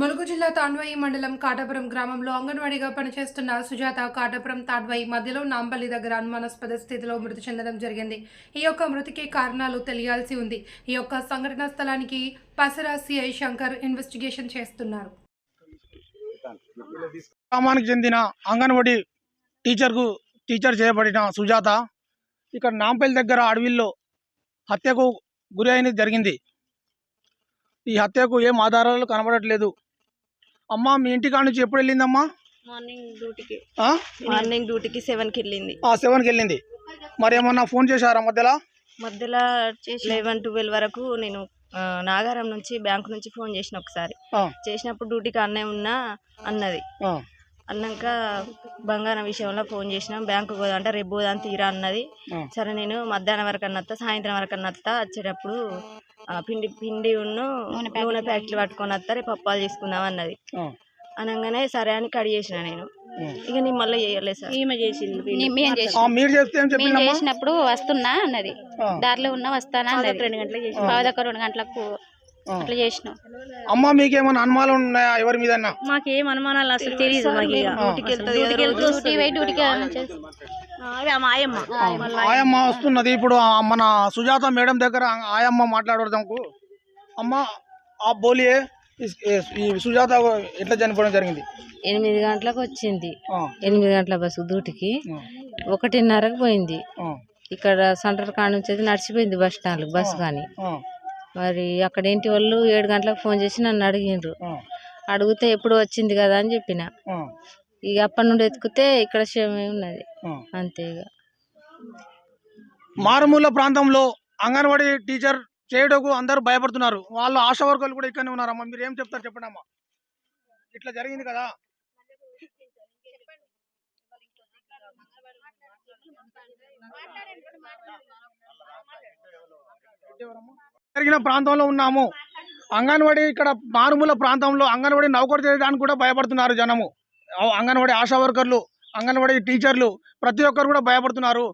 ములుగు జిల్లా తాండ్వాయి మండలం కాటాపురం గ్రామంలో అంగన్వాడీగా పనిచేస్తున్న సుజాత కాటాపురం తాండ్వయి మధ్యలో నాంపల్లి దగ్గర అనుమానాస్పద స్థితిలో మృతి చెందడం జరిగింది. ఈ యొక్క మృతికి కారణాలు తెలియాల్సి ఉంది. ఈ యొక్క సంఘటనా స్థలానికి పసరా సిఐ శంకర్ ఇన్వెస్టిగేషన్ చేస్తున్నారు. గ్రామానికి చెందిన అంగన్వాడీ టీచర్కు టీచర్ చేయబడిన సుజాత ఇక్కడ నాంపల్లి దగ్గర అడవిల్లో హత్యకు గురి అయినది జరిగింది. ఈ హత్యకు ఏం ఆధారాలు కనబడట్లేదు. అమ్మా మీ ఇంటికాడ నుంచి ఎప్పుడు వెళ్ళిందమ్మా? మార్నింగ్ డ్యూటీకి? మార్నింగ్ డ్యూటీకి సెవెన్కి వెళ్ళింది. ఆ సెవెన్కి వెళ్ళింది. మరి ఏమన్నా ఫోన్ చేశారా మధ్యలో? మధ్యలో లెవెన్ ట్వెల్వ్ వరకు నేను నాగారం నుంచి బ్యాంక్ నుంచి ఫోన్ చేసిన ఒకసారి. చేసినప్పుడు డ్యూటీకి అన్నే ఉన్నా అన్నది. అన్నాక బంగారం విషయంలో ఫోన్ చేసినాం బ్యాంకు పోదా అంటే రేపు పోదాం తీరా అన్నది. సరే నేను మధ్యాహ్నం వరకు అన్నత్తా సాయంత్రం వరకు అన్నత్తా వచ్చేటప్పుడు పిండి పిండి ఉన్ను నూనె ప్యాకెట్లు పట్టుకొని వస్తా రేపు పప్పాలు తీసుకుందాం అన్నది. ఆ, అనగానే సరే అని కడి చేసిన నేను. ఇక నేను మళ్ళీ చేయలేదు సార్. ఈమె చేసింది నీ- మీరు చేసినప్పుడు వస్తున్నా అన్నది. దారిలో ఉన్నా వస్తానా అన్నది. రెండు గంటలకు పావుదక్క రెండు గంటలకు. అట్లా చేసినాం. అమ్మా మీకేమన్నా అనుమానాలు ఉన్నాయా? ఎవరి మీదన్నా? మాకేం అనుమానాలు అసలు తెలియదు మాకు ఇక. ఆయమ్మ. వస్తున్నది. ఇప్పుడు మన సుజాత మేడం దగ్గర ఆయమ్మ మాట్లాడదాంకు అమ్మ ఆ బోలియే ఈ సుజాత ఎట్లా చనిపోవడం జరిగింది? ఎనిమిది గంటలకు వచ్చింది. ఎనిమిది గంటల బస్సు ఆ, ఒకటిన్నరకు పోయింది. ఇక్కడ సెంటర్ కాడ నుంచి అయితే నడిచిపోయింది బస్ స్టాండ్ బస్సు కానీ. మరి అక్కడ ఇంటి వాళ్ళు ఏడు గంటలకు ఫోన్ చేసి నన్ను అడిగిండ్రు. అడిగితే ఎప్పుడు వచ్చింది కదా అని చెప్పిన. ఇక అప్పటి నుండి ఎత్తుకుతే ఇక్కడ క్షేమే ఉన్నది. అంతే ఇక. మారుమూల ప్రాంతంలో అంగన్వాడీ టీచర్ చేయడకు అందరూ భయపడుతున్నారు. వాళ్ళు ఆశా వర్కర్లు కూడా ఇక్కడనే ఉన్నారమ్మా. మీరు ఏం చెప్తారు చెప్పండి అమ్మా. ఇట్లా జరిగింది కదా. జరిగిన ప్రాంతంలో ఉన్నాము. అంగన్వాడీ ఇక్కడ మారుమూల ప్రాంతంలో అంగన్వాడీ నౌకరు చేయడానికి కూడా భయపడుతున్నారు జనము. అంగన్వాడీ ఆశా వర్కర్లు అంగన్వాడీ టీచర్లు ప్రతి ఒక్కరు కూడా భయపడుతున్నారు.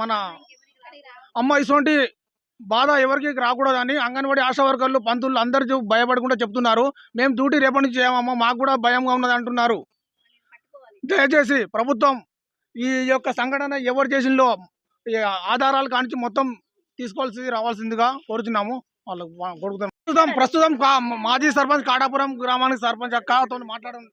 మన అమ్మ ఇటువంటి బాధ ఎవరికి రాకూడదని అంగన్వాడీ ఆశా వర్కర్లు పంతులు అందరూ భయపడకుండా చెప్తున్నారు. మేము డ్యూటీ రేపటి నుంచి చేయమమ్మా మాకు కూడా భయంగా ఉన్నది అంటున్నారు. దయచేసి ప్రభుత్వం ఈ యొక్క సంఘటన ఎవరు చేసిందో ఆధారాలు కానించి మొత్తం తీసుకోవాల్సి రావాల్సిందిగా కోరుతున్నాము వాళ్ళకు కొడుకుతాం ప్రస్తుతం ప్రస్తుతం మాజీ సర్పంచ్ కాటాపురం గ్రామానికి సర్పంచ్ అక్కతో మాట్లాడడం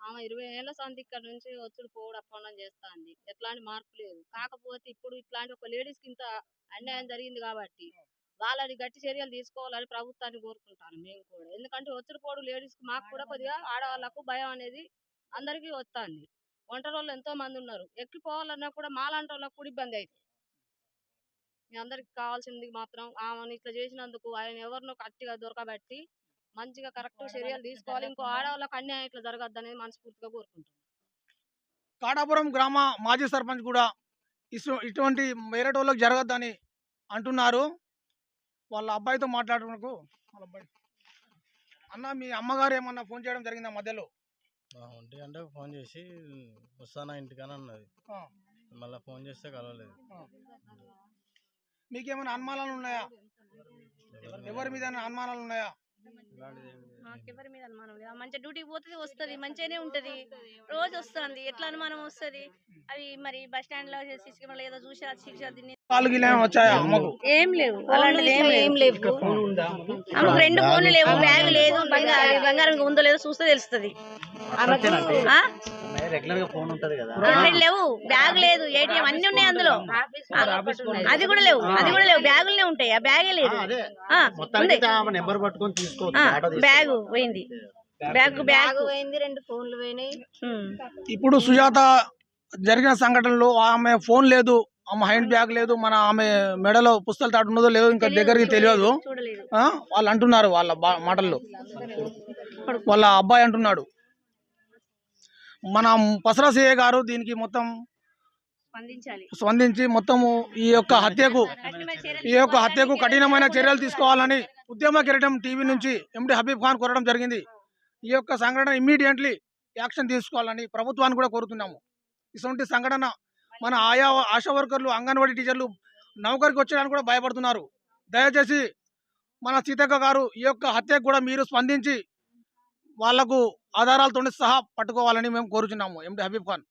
ఆమె ఇరవై ఏళ్ళ సంది ఇక్కడ నుంచి వచ్చుడు పోవడం అప్పడం చేస్తాంది. ఎట్లాంటి మార్పు లేదు. కాకపోతే ఇప్పుడు ఇట్లాంటి ఒక లేడీస్కి ఇంత అన్యాయం జరిగింది కాబట్టి వాళ్ళని గట్టి చర్యలు తీసుకోవాలని ప్రభుత్వాన్ని కోరుకుంటాను మేము కూడా. ఎందుకంటే వచ్చుడు పోడు లేడీస్ మాకు కూడా కొద్దిగా ఆడవాళ్ళకు భయం అనేది అందరికీ వస్తుంది. ఒంటరి వాళ్ళు ఎంతో మంది ఉన్నారు. ఎక్కిపోవాలన్నా కూడా మాలాంటి వాళ్ళకు కూడా ఇబ్బంది అవుతుంది మీ అందరికి కావాల్సింది మాత్రం ఆమెను ఇట్లా చేసినందుకు ఆయన ఎవరినో గట్టిగా దొరకబట్టి మంచిగా కరెక్ట్ చర్యలు తీసుకోవాలి. ఇంకో ఆడవాళ్ళకి అన్యాయం ఇట్లా జరగద్దు అనేది మనస్ఫూర్తిగా కోరుకుంటున్నాను. కాటాపురం గ్రామ మాజీ సర్పంచ్ కూడా ఇసు ఇటువంటి వేరే వాళ్ళకి జరగద్దని అంటున్నారు. వాళ్ళ అబ్బాయితో మాట్లాడుకున్నకు వాళ్ళ అబ్బాయి. అన్న మీ అమ్మగారు ఏమన్నా ఫోన్ చేయడం జరిగిందా మధ్యలో? ఒంటి గంటకు ఫోన్ చేసి వస్తానా ఇంటికని అన్నది. మళ్ళీ ఫోన్ చేస్తే కలవలేదు. మీకేమైనా అనుమానాలు ఉన్నాయా? ఎవరి మీద? అనుమానాలు ఉన్నాయా. మాకెవరి మీద అనుమానం లేదు. మంచిగా డ్యూటీకి పోతుంది వస్తుంది మంచిగానే ఉంటది. రోజు వస్తుంది ఎట్లా అనుమానం వస్తుంది? అవి మరి బస్ స్టాండ్లో సీసీ కెమెరా ఏదో చూసి శిక్ష వచ్చాయా? అమ్మకు. ఏం లేవు. అలాంటిది ఏం ఏం లేవు. ఆమెకు రెండు ఫోన్లు లేవు. బ్యాగ్ లేదు. బంగారం ఉందో లేదో చూస్తే తెలుస్తుంది. లేవు. బ్యాగ్ లేదు. ఏటీఎం అన్ని ఉన్నాయి అందులో. అది కూడా లేవు. అది కూడా లేవు. బ్యాగులనే ఉంటాయి. ఆ బ్యాగే లేదు. బ్యాగ్ పోయింది. బ్యాగ్ బ్యాగ్ పోయింది. రెండు ఫోన్లు పోయినాయి. ఇప్పుడు సుజాత జరిగిన సంఘటనలో ఆమె ఫోన్ లేదు. ఆమె హ్యాండ్ బ్యాగ్ లేదు మన ఆమె మెడలో పుస్తకాలు తాటు ఉన్నదో లేదో ఇంకా దగ్గరికి తెలియదు? వాళ్ళు అంటున్నారు వాళ్ళ మాటల్లో. వాళ్ళ అబ్బాయి అంటున్నాడు. మన పసరా సిఏ గారు దీనికి మొత్తం స్పందించి మొత్తము ఈ యొక్క హత్యకు ఈ యొక్క హత్యకు కఠినమైన చర్యలు తీసుకోవాలని ఉద్యమ కిరీటం టీవీ నుంచి ఎండి హబీబ్ ఖాన్ కోరడం జరిగింది. ఈ యొక్క సంఘటన ఇమ్మీడియట్లీ యాక్షన్ తీసుకోవాలని ప్రభుత్వాన్ని కూడా కోరుతున్నాము. ఇటువంటి సంఘటన మన ఆయా ఆశా వర్కర్లు అంగన్వాడీ టీచర్లు నౌకరికి వచ్చేయడానికి కూడా భయపడుతున్నారు. దయచేసి మన సీతక్క గారు ఈ యొక్క హత్యకు కూడా మీరు స్పందించి వాళ్ళకు ఆధారాలతో సహా పట్టుకోవాలని మేము కోరుచున్నాము. ఎండి హబీబ్ ఖాన్.